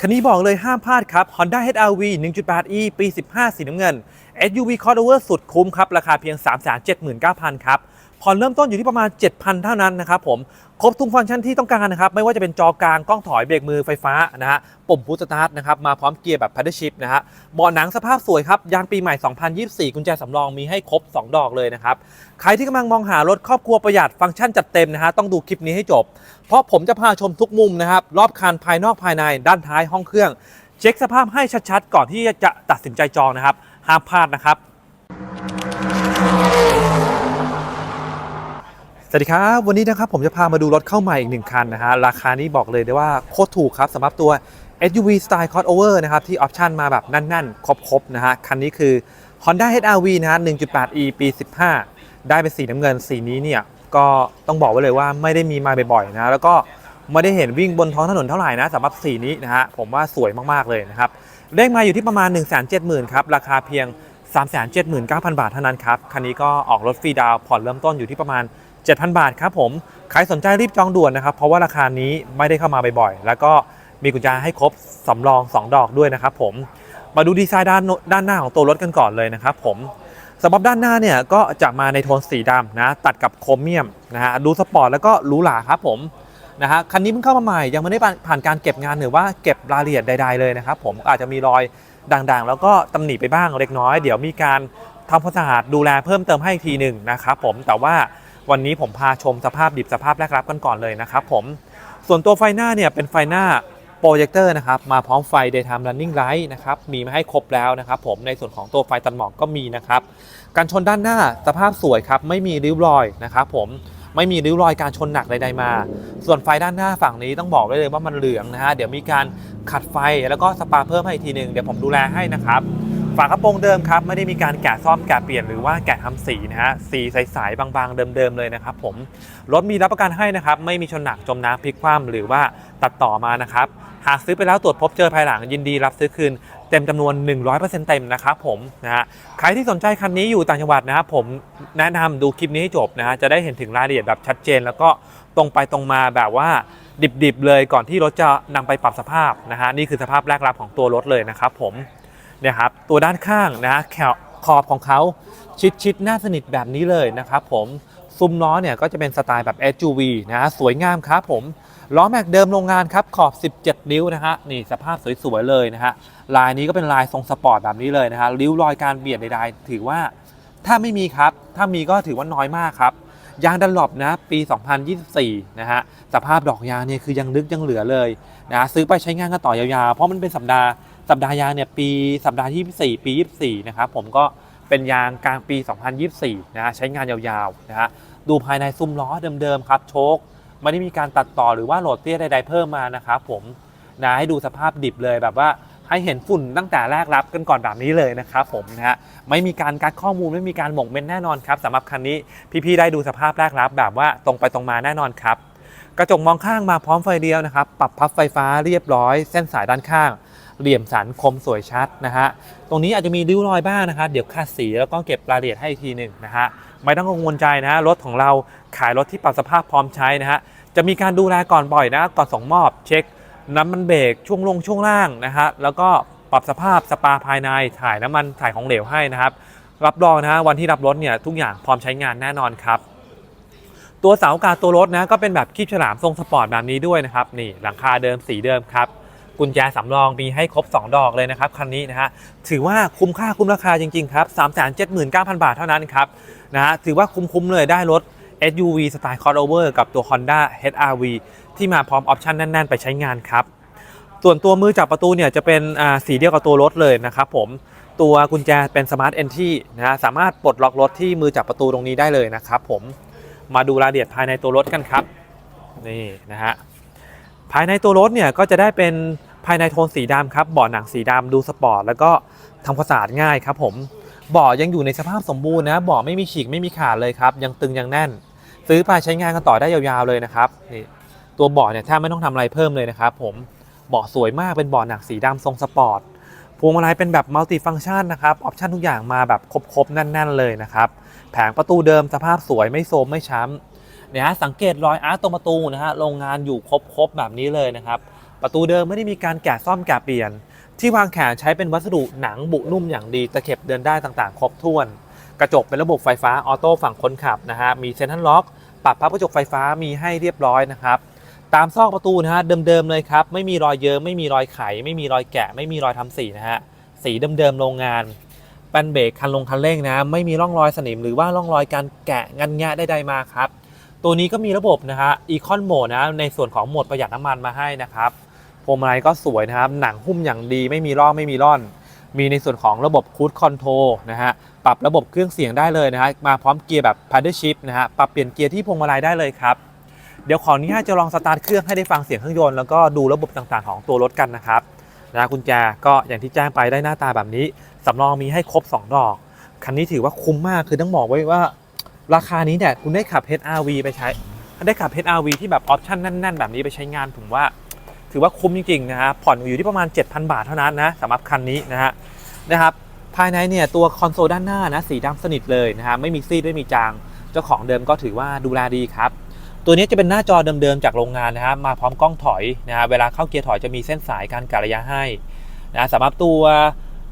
คันนี้บอกเลยห้ามพลาดครับ Honda HR-V 1.8e ปี 15 สีน้ำเงิน SUV crossover สุดคุ้มครับ ราคาเพียง 379,000 ครับ ผ่อนเริ่มต้นอยู่ที่ประมาณ 7,000 เท่านั้นนะครับผม ครบทุกฟังก์ชันที่ต้องการนะครับ ไม่ว่าจะเป็นจอกลางกล้องถอยเบรกมือไฟฟ้านะฮะ ปุ่มพุชสตาร์ทนะครับ มาพร้อมเกียร์แบบ paddle shift นะฮะเบาะหนังสภาพสวยครับ ยางปีใหม่ 2024 กุญแจสำรองมีให้ครบ 2 ดอกเลยนะครับ ใครที่กำลังมองหารถครอบครัวประหยัดฟังก์ชันจัดเต็มนะฮะ ต้องดูคลิปนี้ให้จบ เพราะผมจะพาชมทุกมุมนะครับ รอบคันภายนอกภายใน ด้านท้ายห้องเครื่อง เช็คสภาพให้ชัดๆ ก่อนที่จะตัดสินใจจองนะครับ ห้ามพลาดนะครับ สวัสดีครับ วันนี้นะครับผมจะพามาดูรถเข้าใหม่อีกหนึ่งคันนะฮะราคานี้บอกเลยได้ว่าโคตรถูกครับสำหรับตัว SUV Style Crossover นะครับที่ออปชันมาแบบแน่นๆ ครบๆนะฮะคันนี้คือ Honda HR-V นะฮะ 1.8e ปี 15 ได้เป็นสีน้ำเงินสีนี้เนี่ยก็ต้องบอกไว้เลยว่าไม่ได้มีมาบ่อยๆนะแล้วก็ไม่ได้เห็นวิ่งบนท้องถนนเท่าไหร่นะสำหรับสีนี้นะฮะผมว่าสวยมากๆเลยนะครับเลขมาอยู่ที่ประมาณ 1 7 0 0 0 0ครับราคาเพียง 379,000 บาทเท่านั้นครับคันนี้ก็ออกรถฟรีดาวน์ผ่อนเริ่มต้นอยู่ที่ประมาณ 7,000 บาทครับผมใครสนใจรีบจองด่วนนะครับ เพราะว่าราคานี้ไม่ได้เข้ามาบ่อยๆ แล้วก็มีกุญแจให้ครบสำรอง 2 ดอกด้วยนะครับผมมาดูดีไซน์ด้านด้านหน้าของตัวรถกันก่อนเลยนะครับผมสำหรับด้านหน้าเนี่ยก็จะมาในโทนสีดำนะตัดกับโครเมียมนะฮะดูสปอร์ตแล้วก็หรูหราครับผมนะฮะคันนี้เพิ่งเข้ามาใหม่ยังไม่ได้ผ่านการเก็บงานหรือว่าเก็บรายละเอียดใดๆเลยนะครับผมอาจจะมีรอยด่างๆ แล้วก็ตำหนิไปบ้างเล็กน้อย เดี๋ยวมีการทำความสะอาดดูแลเพิ่มเติมให้อีกทีหนึ่งนะครับผมแต่ว่า วันนี้ผมพาชมสภาพดิบสภาพแรกรับกันก่อนเลยนะครับผมส่วนตัวไฟหน้าเนี่ยเป็นไฟหน้าโปรเจคเตอร์นะครับมาพร้อมไฟ daytime running light นะครับมีมาให้ครบแล้วนะครับผมในส่วนของตัวไฟตัดหมอกก็มีนะครับการชนด้านหน้าสภาพสวยครับไม่มีริ้วรอยนะครับผมไม่มีริ้วรอยการชนหนักใดๆมา ส่วนไฟด้านหน้าฝั่งนี้ต้องบอกไว้เลยว่ามันเหลืองนะฮะเดี๋ยวมีการขัดไฟแล้วก็สปาเพิ่มให้อีกทีหนึ่งเดี๋ยวผมดูแลให้นะครับ ฝากระโปรงเดิมครับไม่ได้มีการแกะซ่อมแกะเปลี่ยนหรือว่าแกะทำสีนะฮะสีใสๆบางๆเดิมๆเลยนะครับผมรถมีรับประกันให้นะครับไม่มีชนหนักจมน้ำพลิกคว่ำหรือว่าตัดต่อมานะครับหากซื้อไปแล้วตรวจพบเจอภายหลังยินดีรับซื้อคืนเต็มจำนวน 100%เต็มนะครับผมนะฮะใครที่สนใจคันนี้อยู่ต่างจังหวัดนะครับผมแนะนำดูคลิปนี้ให้จบนะฮะจะได้เห็นถึงรายละเอียดแบบชัดเจน แล้วก็ตรงไปตรงมาแบบว่าดิบๆเลยก่อนที่รถจะนำไปปรับสภาพนะฮะนี่คือสภาพแรกรับของตัวรถเลยนะครับผม นี่ยครับตัวด้านข้างนะขวขอบของเขาชิดชิดๆหน้าสนิทแบบนี้เลยนะครับผมซุ้มล้อเนี่ยก็จะเป็นสไตล์แบบ SUV นะสวยงามครับผมล้อแม็กเดิมโรงงานครับขอบ 17 นิ้วนะฮะนี่สภาพสวยๆเลยนะฮะลายนี้ก็เป็นลายทรงสปอร์ตแบบนี้เลยนะฮะริ้วรอยการเบียดใดๆถือว่าถ้าไม่มีครับ ถ้ามีก็ถือว่าน้อยมากครับ ยางดันหลบนะปี 2024 นะฮะสภาพดอกยางเนี่ยคือยังลึกยังเหลือเลยนะซื้อไปใช้งานกันต่อยาวๆ เพราะมันเป็นสัปดาห์สัปดาห์ยางเนี่ยปีสัปดาห์ที่24 ปี 24 นะครับผมก็เป็นยางกลางปี 2024 นะฮะใช้งานยาวๆ นะฮะดูภายในซุ้มล้อเดิมๆ ครับโชคไม่ได้มีการตัดต่อหรือว่าโหลดเตี้ยใดๆเพิ่มมานะครับผมนะให้ดูสภาพดิบเลยแบบว่า ให้เห็นฝุ่นตั้งแต่แรกรับกันก่อนแบบนี้เลยนะครับผมนะฮะไม่มีการกัดข้อมูลไม่มีการหมกเมนแน่นอนครับสำหรับคันนี้พี่ๆได้ดูสภาพแรกรับแบบว่าตรงไปตรงมาแน่นอนครับกระจกมองข้างมาพร้อมไฟเดียวนะครับ ปรับพับไฟฟ้าเรียบร้อย เส้นสายด้านข้าง เหลี่ยมสันคมสวยชัดนะฮะ ตรงนี้อาจจะมีริ้วรอยบ้างนะครับ เดี๋ยวคัดสีแล้วก็เก็บรายละเอียดให้อีกทีหนึ่งนะฮะ ไม่ต้องกังวลใจนะฮะ รถของเราขายรถที่ปรับสภาพพร้อมใช้นะฮะ จะมีการดูแลก่อนบ่อยนะ ก่อนส่งมอบเช็ค น้ำมันเบรกช่วงลงช่วงล่างนะฮะแล้วก็ปรับสภาพสปาภายในถ่ายน้ำมันถ่ายของเหลวให้นะครับ รับรองนะฮะวันที่รับรถเนี่ยทุกอย่างพร้อมใช้งานแน่นอนครับตัวเสากาตัวรถนะก็เป็นแบบคีบฉลามทรงสปอร์ตแบบนี้ด้วยนะครับนี่หลังคาเดิมสีเดิมครับกุญแจสำรองมีให้ครบ 2 ดอกเลยนะครับคันนี้นะฮะถือว่าคุ้มค่าคุ้มราคาจริง ๆ ครับ 379,000 บาทเท่านั้นครับนะฮะถือว่าคุ้มๆเลยได้รถ SUV สไตล์ crossover กับตัว Honda HR-V ที่มาพร้อมออปชันแน่น ๆ ไปใช้งานครับ ส่วนตัวมือจับประตูเนี่ยจะเป็นสีเดียวกับตัวรถเลยนะครับผมตัวกุญแจเป็น Smart Entry นะฮะสามารถปลดล็อกรถที่มือจับประตูตรงนี้ได้เลยนะครับผมมาดูรายละเอียดภายในตัวรถกันครับนี่นะฮะภายในตัวรถเนี่ยก็จะได้เป็นภายในโทนสีดำครับเบาะหนังสีดำดูสปอร์ตแล้วก็ทำความสะอาดง่ายครับผมเบาะยังอยู่ในสภาพสมบูรณ์นะเบาะไม่มีฉีกไม่มีขาดเลยครับ ยังตึงยังแน่น ซื้อไปใช้งานกันต่อได้ยาวๆเลยนะครับนี่ ตัวเบาะเนี่ยแทบไม่ต้องทำอะไรเพิ่มเลยนะครับผมเบาะสวยมากเป็นเบาะหนังสีดำทรงสปอร์ตพวงมาลัยเป็นแบบมัลติฟัง c t ชันนะครับออปชันทุกอย่างมาแบบครบๆแน่น ๆ เลยนะครับแผงประตูเดิมสภาพสวยไม่โทรมไม่ช้ำเนี่ยฮะสังเกตรอยอาร์ตตรงประตูนะฮะโรงงานอยู่ครบๆแบบนี้เลยนะครับประตูเดิมไม่ได้มีการแกะซ่อมแกะเปลี่ยน ที่วางแขนใช้เป็นวัสดุหนังบุนุ่มอย่างดีตะเข็บเดินได้ต่างๆ ครบถ้วน กระจกเป็นระบบไฟฟ้าออโต้ฝั่งคนขับนะฮะมีเซ็นทรัลล็อก ปรับพับกระจกไฟฟ้ามีให้เรียบร้อยนะครับ ตามซอกประตูนะฮะเดิมๆเลยครับ ไม่มีรอยเยิ้มไม่มีรอยไข ไม่มีรอยแกะ ไม่มีรอยทำสีนะฮะสีเดิมๆโรงงานแป้นเบรกคันลงคันเร่งนะ ไม่มีร่องรอยสนิมหรือว่าร่องรอยการแกะงันแงะใดๆมาครับ ตัวนี้ก็มีระบบนะฮะอีคอนโหมดนะในส่วนของโหมดประหยัดน้ำมันมาให้นะครับพวงมาลัยก็สวยนะครับ หนังหุ้มอย่างดีไม่มีร่องไม่มีร่อน มีในส่วนของระบบคูดคอนโทรนะฮะปรับระบบเครื่องเสียงได้เลยนะฮะมาพร้อมเกียร์แบบ paddle shift นะฮะปรับเปลี่ยนเกียร์ที่พวงมาลัยได้เลยครับ เดี๋ยวขออนุญาตจะลองสตาร์ทเครื่องให้ได้ฟังเสียงเครื่องยนต์แล้วก็ดูระบบต่างๆของตัวรถกันนะครับนะกุญแจก็อย่างที่แจ้งไปได้หน้าตาแบบนี้สำรองมีให้ครบ 2 ดอก คันนี้ถือว่าคุ้มมากคือต้องบอกไว้ว่า ราคานี้เนี่ยคุณได้ขับ HRV ไปใช้ ได้ขับ HRV ที่แบบออปชั่นแน่นๆ แบบนี้ไปใช้งานผมว่า ถือว่าคุ้มจริงๆนะฮะผ่อนอยู่ที่ประมาณ 7,000 บาทเท่านั้นนะสำหรับคันนี้นะฮะนะครับภายในเนี่ยตัวคอนโซลด้านหน้านะสีดำสนิทเลยนะฮะไม่มีซีดไม่มีจาง เจ้าของเดิมก็ถือว่าดูแลดีครับ ตัวนี้จะเป็นหน้าจอเดิมๆจากโรงงานนะครับมาพร้อมกล้องถอยนะฮะเวลาเข้าเกียร์ถอยจะมีเส้นสายการกะระยะให้นะสำหรับตัว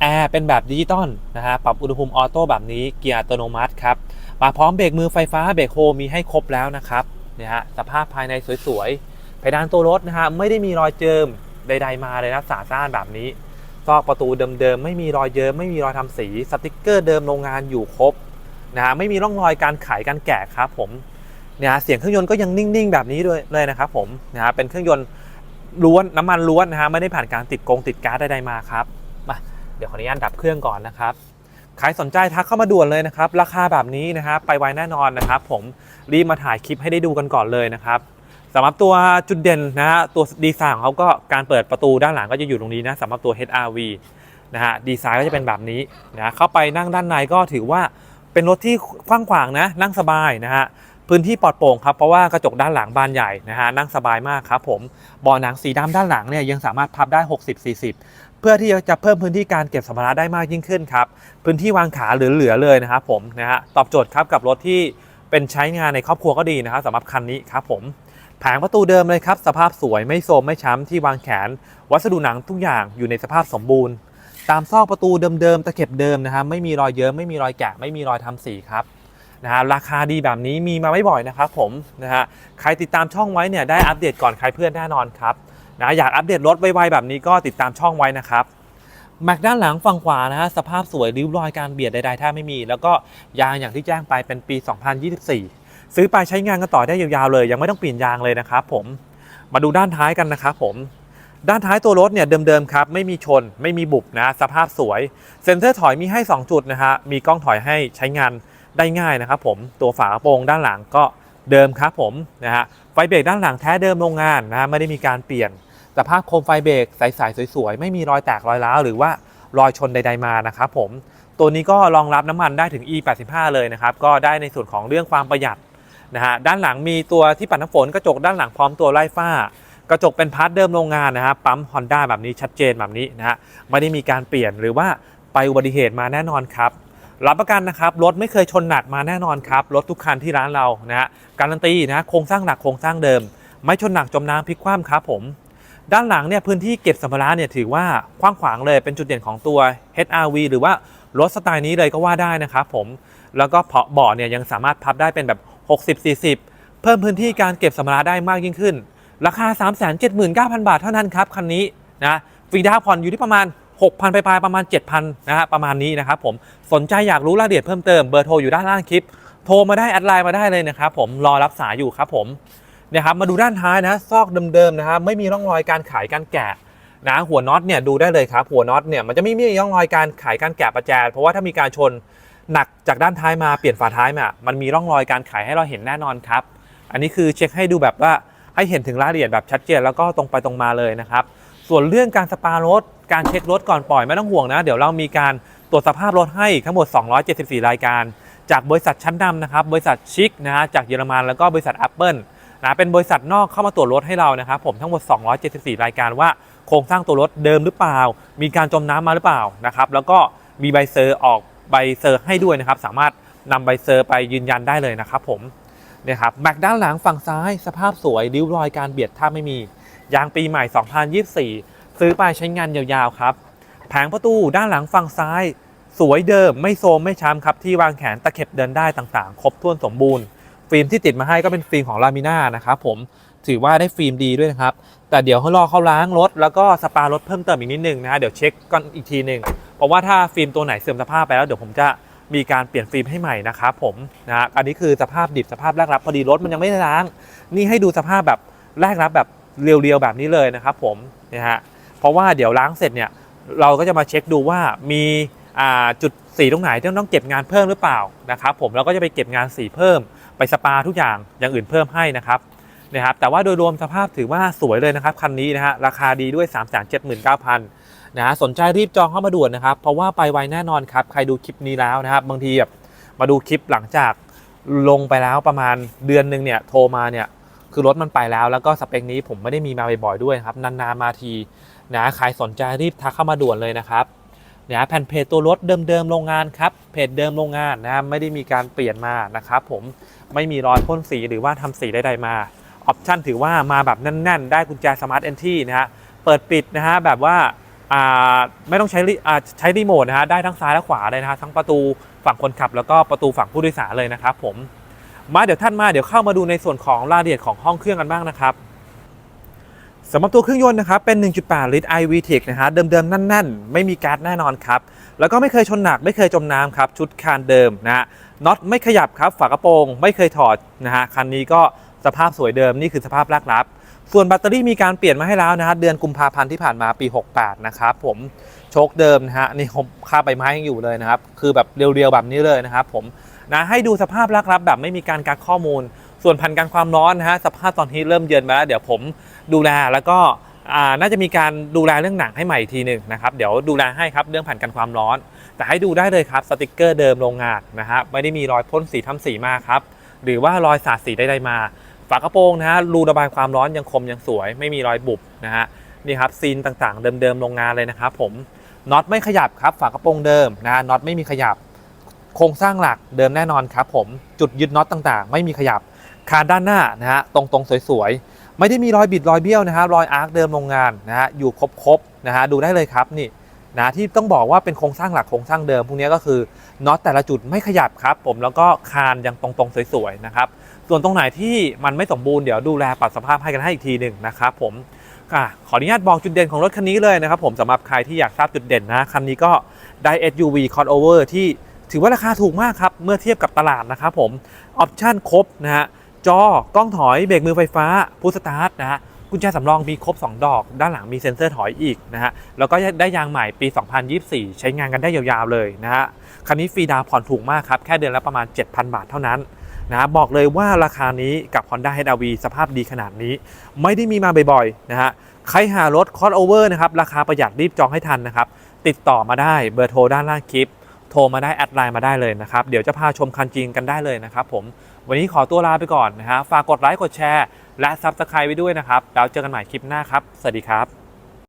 แอร์เป็นแบบดิจิตอลนะฮะปรับอุณหภูมิออโต้แบบนี้เกียร์อัตโนมัติครับมาพร้อมเบรกมือไฟฟ้าเบรกโฮมีให้ครบแล้วนะครับนี่ยฮะสภาพภายในสวยๆเพดานตัวรถนะฮะไม่ได้มีรอยเจิมใด ๆ มาเลยนะสาซ่านแบบนี้ซอกประตูเดิมๆไม่มีรอยเยิมไม่มีรอยทำสีสติกเกอร์เดิมโรงงานอยู่ครบนะฮะไม่มีร่องรอยการไขการแกะครับผม เนี่ยฮะเสียงเครื่องยนต์ก็ยังนิ่ง ๆ แบบนี้ด้วยเลยนะครับผมนะฮะเป็นเครื่องยนต์ล้วนน้ำมันล้วนนะฮะไม่ได้ผ่านการติดกงติดก๊าซใดๆมาครับมาเดี๋ยวขออนุญาตดับเครื่องก่อนนะครับใครสนใจทักเข้ามาด่วนเลยนะครับ ราคาแบบนี้นะฮะไปไวแน่นอนนะครับ ผมรีบมาถ่ายคลิปให้ได้ดูกันก่อนเลยนะครับสำหรับตัวจุดเด่นนะฮะตัวดีไซน์ของเขาก็การเปิดประตูด้านหลังก็จะอยู่ตรงนี้นะสำหรับตัว HRV นะฮะดีไซน์ก็จะเป็นแบบนี้นะเข้าไปนั่งด้านในก็ถือว่าเป็นรถที่กว้างขวางนะนั่งสบายนะฮะ พื้นที่ปลอดโปร่งครับเพราะว่ากระจกด้านหลังบานใหญ่นะฮะนั่งสบายมากครับผมเบาะหนังสีดำด้านหลังเนี่ยยังสามารถพับได้ 60-40 เพื่อที่จะเพิ่มพื้นที่การเก็บสัมภาระได้มากยิ่งขึ้นครับพื้นที่วางขาเหลือๆเลยนะครับผมนะฮะตอบโจทย์ครับกับรถที่เป็นใช้งานในครอบครัวก็ดีนะครับสำหรับคันนี้ครับผมแผงประตูเดิมเลยครับสภาพสวยไม่โทรมไม่ช้ำที่วางแขน วัสดุหนังทุกอย่างอยู่ในสภาพสมบูรณ์ ตามซอกประตูเดิมๆตะเข็บเดิมนะฮะไม่มีรอยเยิ้มไม่มีรอยแกะไม่มีรอยทำสีครับ นะฮะราคาดีแบบนี้มีมาไม่บ่อยนะครับผมนะฮะใครติดตามช่องไว้เนี่ยได้อัปเดตก่อนใครเพื่อนแน่นอนครับนะอยากอัปเดตรถไวๆแบบนี้ก็ติดตามช่องไว้นะครับแม็กด้านหลังฝั่งขวานะฮะสภาพสวยริ้วรอยการเบียดใดๆแทบไม่มี แล้วก็ยางอย่างที่แจ้งไปเป็นปี 2024 ซื้อไปใช้งานกันต่อได้ยาวๆเลย ยังไม่ต้องเปลี่ยนยางเลยนะครับผมมาดูด้านท้ายกันนะครับผมด้านท้ายตัวรถเนี่ยเดิมๆครับไม่มีชนไม่มีบุบนะสภาพสวย เซ็นเซอร์ถอยมีให้ 2 จุดนะฮะมีกล้องถอยให้ใช้งาน ได้ง่ายนะครับผมตัวฝากระโปรงด้านหลังก็เดิมครับผมนะฮะไฟเบรกด้านหลังแท้เดิมโรงงานนะฮะไม่ได้มีการเปลี่ยนสภาพโคมไฟเบรกใสๆสวยๆ ไม่มีรอยแตกรอยร้าวหรือว่ารอยชนใด ๆมานะครับผมตัวนี้ก็รองรับน้ำมันได้ถึง E85 เลยนะครับก็ได้ในส่วนของเรื่องความประหยัดนะฮะด้านหลังมีตัวที่ปัดน้ำฝนกระจกด้านหลังพร้อมตัวไล่ฝ้ากระจกเป็นพาร์ทเดิมโรงงานนะครับปั๊ม Honda แบบนี้ชัดเจนแบบนี้นะฮะไม่ได้มีการเปลี่ยนหรือว่าไปอุบัติเหตุมาแน่นอนครับ รับประกันนะครับรถไม่เคยชนหนักมาแน่นอนครับรถทุกคันที่ร้านเรานะฮะการันตีนะโครงสร้างหนักโครงสร้างเดิม ไม่ชนหนักจมน้ำพลิกคว่ำครับผม ด้านหลังเนี่ยพื้นที่เก็บสัมภาระเนี่ยถือว่ากว้างขวางเลยเป็นจุดเด่นของตัว HRV หรือว่ารถสไตล์นี้เลยก็ว่าได้นะครับผมแล้วก็เบาะเนี่ยยังสามารถพับได้เป็นแบบ 60-40 เพิ่มพื้นที่การเก็บสัมภาระได้มากยิ่งขึ้น ราคา 379,000 บาทเท่านั้นครับคันนี้นะฟรีดาวผ่อนอยู่ที่ประมาณ 6,000 ไปปลายๆประมาณ 7,000 นะฮะประมาณนี้นะครับผมสนใจอยากรู้รายละเอียดเพิ่มเติมเบอร์โทรอยู่ด้านล่างคลิป โทรมาได้แอดไลน์มาได้เลยนะครับผมรอรับสายอยู่ครับผมเนี่ยครับมาดูด้านท้ายนะซอกเดิมๆนะครับไม่มีร่องรอยการขายการแกะนะหัวน็อตเนี่ยดูได้เลยครับหัวน็อตเนี่ยมันจะไม่มีร่องรอยการขายการแกะประแจเพราะว่าถ้ามีการชนหนักจากด้านท้ายมาเปลี่ยนฝาท้ายมามันมีร่องรอยการขายให้เราเห็นแน่นอนครับ อันนี้คือเช็คให้ดูแบบว่าให้เห็นถึงรายละเอียดแบบชัดเจนแล้วก็ตรงไปตรงมาเลยนะครับ ส่วนเรื่องการสปารถ การเช็ครถก่อนปล่อยไม่ต้องห่วงนะ เดี๋ยวเรามีการตรวจสภาพรถให้ทั้งหมด 274 รายการ จากบริษัทชั้นนำนะครับ บริษัทชิคนะฮะจากเยอรมันแล้วก็บริษัท Apple นะเป็นบริษัทนอกเข้ามาตรวจรถให้เรานะครับผมทั้งหมด 274 รายการว่าโครงสร้างตัวรถเดิมหรือเปล่า มีการจมน้ำมาหรือเปล่านะครับแล้วก็มีใบเซอร์ออกใบเซอร์ให้ด้วยนะครับ สามารถนำใบเซอร์ไปยืนยันได้เลยนะครับผมเนี่ยครับแม็กด้านหลังฝั่งซ้าย สภาพสวยริ้วรอยการเบียดถ้าไม่มี ยางปีใหม่ 2024 ซื้อไปใช้งานยาวๆครับแผงประตูด้านหลังฝั่งซ้าย สวยเดิมไม่โซมไม่ช้ำครับที่วางแขนตะเข็บเดินได้ต่างๆ ครบถ้วนสมบูรณ์ฟิล์มที่ติดมาให้ก็เป็นฟิล์มของลามิน่านะครับผมถือว่าได้ฟิล์มดีด้วยนะครับ แต่เดี๋ยวเขารอเขาล้างรถ แล้วก็สปารถเพิ่มเติมอีกนิดนึงนะฮะเดี๋ยวเช็คก่อนอีกทีหนึ่งเพราะว่าถ้าฟิล์มตัวไหนเสื่อมสภาพไปแล้วเดี๋ยวผมจะมีการเปลี่ยนฟิล์มให้ใหม่นะครับผมนะฮะอันนี้คือสภาพดิบสภาพแรกรับพอดีรถมันยังไม่ได้ล้าง นี่ให้ดูสภาพแบบแรกรับแบบเรียวๆแบบนี้เลยนะครับผมนะฮะ เพราะว่าเดี๋ยวล้างเสร็จเนี่ยเราก็จะมาเช็คดูว่ามีจุดสีตรงไหนที่ต้องเก็บงานเพิ่มหรือเปล่านะครับผมเราก็จะไปเก็บงานสีเพิ่มไปสปาทุกอย่างอย่างอื่นเพิ่มให้นะครับนะครับแต่ว่าโดยรวมสภาพถือว่าสวยเลยนะครับคันนี้นะฮะราคาดีด้วย 3 7 9 0 0 0นะฮะสนใจรีบจองเข้ามาด่วนนะครับ เพราะว่าไปไวแน่นอนครับใครดูคลิปนี้แล้วนะครับบางทีแบบมาดูคลิปหลังจากลงไปแล้วประมาณเดือนหนึ่งเนี่ยโทรมาเนี่ย คือรถมันไปแล้ว แล้วก็สเปคนี้ผมไม่ได้มีมาบ่อยๆด้วยครับนานๆมาทีนะใครสนใจรีบทักเข้ามาด่วนเลยนะครับนะแผ่นเพจตัวรถเดิมๆโรงงานครับเพจเดิมโรงงานนะไม่ได้มีการเปลี่ยนมานะครับผมไม่มีรอยพ่นสีหรือว่าทำสีใดๆมาออปชันถือว่ามาแบบแน่น ๆ ได้กุญแจสมาร์ทเอนทีนะฮะเปิดปิดนะฮะแบบว่าอ่าไม่ต้องใช้รีอ่าใช้รีโมทนะฮะได้ทั้งซ้ายและขวาเลยนะฮะทั้งประตูฝั่งคนขับแล้วก็ประตูฝั่งผู้โดยสารเลยนะครับผม มาเดี๋ยวท่านมาเดี๋ยวเข้ามาดูในส่วนของรายละเอียดของห้องเครื่องกันบ้างนะครับสำหรับตัวเครื่องยนต์นะครับเป็น 1.8 ลิตร iVTEC นะฮะเดิมๆแน่นๆ ไม่มีก๊าซแน่นอนครับ แล้วก็ไม่เคยชนหนักไม่เคยจมน้ำครับ ชุดคานเดิมนะฮะน็อตไม่ขยับครับ ฝากระโปรง ไม่เคยถอดนะฮะคันนี้ก็สภาพสวยเดิมนี่คือสภาพแรกรับ ส่วนแบตเตอรี่มีการเปลี่ยนมาให้แล้วนะฮะเดือนกุมภาพันธ์ที่ผ่านมาปี 68 นะครับผมโชคเดิมนะฮะนี่ผมค่าใบไม้ยังอยู่เลยนะครับคือแบบเรียวๆแบบนี้เลยนะครับผม นะให้ดูสภาพแรกรับแบบไม่มีการกักข้อมูล ส่วนพันการความร้อนนะฮะสภาพตอนนี้เริ่มเย็นมาแล้วเดี๋ยวผมดูแลแล้วก็น่าจะมีการดูแลเรื่องหนังให้ใหม่อีกทีหนึ่งนะครับเดี๋ยวดูแลให้ครับเรื่องผ่านกันความร้อน แต่ให้ดูได้เลยครับสติกเกอร์เดิมโรงงานนะฮะไม่ได้มีรอยพ่นสีทำสีมาครับหรือว่ารอยสาดสีใดๆมา ฝากระโปรงนะฮะรูระบายความร้อนยังคมยังสวย ไม่มีรอยบุบนะฮะนี่ครับซีนต่างๆ เดิมๆโรงงานเลยนะครับผมน็อตไม่ขยับครับฝากระโปรงเดิมนะน็อตไม่มีขยับ โครงสร้างหลักเดิมแน่นอนครับผมจุดยึดน็อตต่างๆ ไม่มีขยับคานด้านหน้านะฮะตรงๆสวยๆ ไม่ได้มีรอยบิดรอยเบี้ยวนะฮะรอยอาร์คเดิมโรงงานนะฮะอยู่ครบๆนะฮะดูได้เลยครับนี่นะที่ต้องบอกว่าเป็นโครงสร้างหลักโครงสร้างเดิมพวกนี้ก็คือน็อตแต่ละจุดไม่ขยับครับผมแล้วก็คานยังตรงๆสวยๆนะครับส่วนตรงไหนที่มันไม่สมบูรณ์เดี๋ยวดูแลปรับสภาพให้กันให้อีกทีหนึ่งนะครับผมขออนุญาตบอกจุดเด่นของรถคันนี้เลยนะครับผมสำหรับใครที่อยากทราบจุดเด่นนะคันนี้ก็ได้ SUV crossover ที่ ถือว่าราคาถูกมากครับ เมื่อเทียบกับตลาดนะครับผมออปชั่นครบนะฮะจอกล้องถอยเบรกมือไฟฟ้าพุทสตาร์ทนะฮะกุญแจสำรองมีครบ 2 ดอก ด้านหลังมีเซ็นเซอร์ถอยอีกนะฮะแล้วก็ได้ยางใหม่ปี 2024 ใช้งานกันได้ยาวๆเลยนะฮะคันนี้ฟรีดาวผ่อนถูกมากครับ แค่เดือนละประมาณ 7,000 บาทเท่านั้นนะบอกเลยว่าราคานี้กับ Honda HR-V สภาพดีขนาดนี้ ไม่ได้มีมาบ่อยๆนะฮะใครหารถ crossover นะครับราคาประหยัดรีบจองให้ทันนะครับติดต่อมาได้เบอร์โทรด้านล่างคลิป โทรมาได้แอดไลน์มาได้เลยนะครับ เดี๋ยวจะพาชมคันจริงกันได้เลยนะครับผม วันนี้ขอตัวลาไปก่อนนะฮะ ฝากกดไลค์ กดแชร์ และ Subscribe ไว้ด้วยนะครับ แล้วเจอกันใหม่คลิปหน้าครับ สวัสดีครับ